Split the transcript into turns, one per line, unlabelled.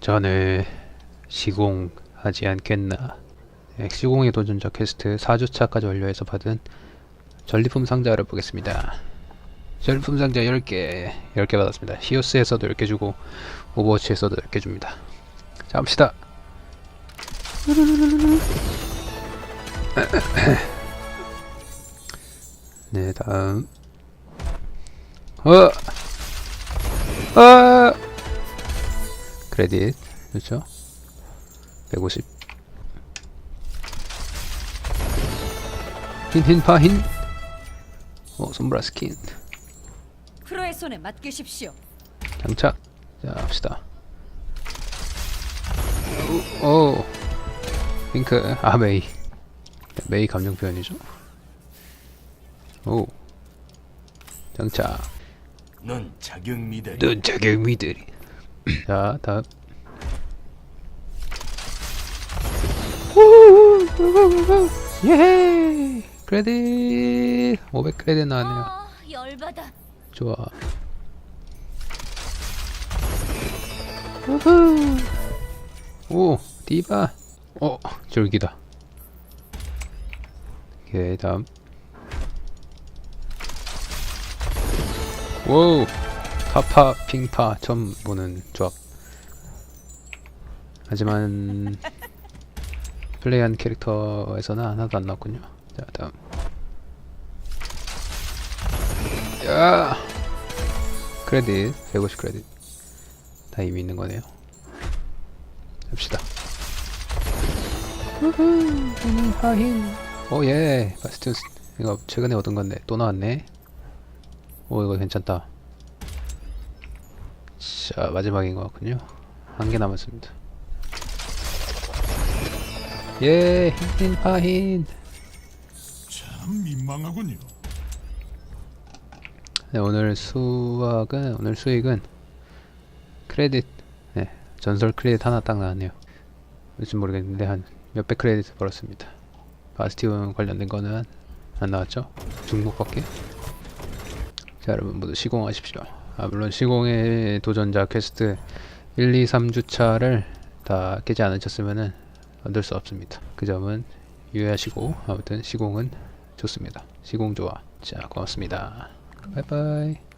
전을 시공하지 않겠나. 네, 시공의 도전자 퀘스트 4주차까지 완료해서 받은 전리품 상자를 보겠습니다. 전리품 상자 10개, 10개 받았습니다. 히오스에서도 10개 주고, 오버워치에서도 10개 줍니다. 자, 갑시다. 네, 다음. 어! 아! 크레딧. 그렇죠? 150. 흰 흰 파흰. 어, 손브라 스킨.
프로의 손에 맡기십시오.
장착. 자, 합시다. 오, 오. 핑크. 아, 메이. 메이 감정 표현이죠. 오. 장착.
넌 자격 미달.
눈 자격 미들이. 자, 다음. 예! 크레딧 500 크레딧 나왔네요.
아, 열받아.
좋아. 우후. 오, 디바. 어, 졸기다. 오케이, 다음. 오, 파파, 핑파, 처음 보는 조합. 하지만, 플레이한 캐릭터에서는 하나도 안 나왔군요. 자, 다음. 야! 크레딧 150 크레딧 다 이미 있는 거네요 합시다 오예 바스티오스 이거 최근에 얻은 건데 또 나왔네 오 이거 괜찮다 자 마지막인 것 같군요 한 개 남았습니다 예 흰흰 파흰
참 민망하군요.
네, 오늘 수확은 오늘 수익은 크레딧 네, 전설 크레딧 하나 딱 나왔네요. 무슨 모르겠는데 한 몇백 크레딧 벌었습니다. 바스티온 관련된 거는 안 나왔죠? 중국밖에. 자, 여러분 모두 시공하십시오. 아, 물론 시공의 도전자 퀘스트 1, 2, 3주차를 다 깨지 않으셨으면은 얻을 수 없습니다. 그 점은 유의하시고 아무튼 시공은 좋습니다. 시공 좋아. 자, 고맙습니다. 바이바이.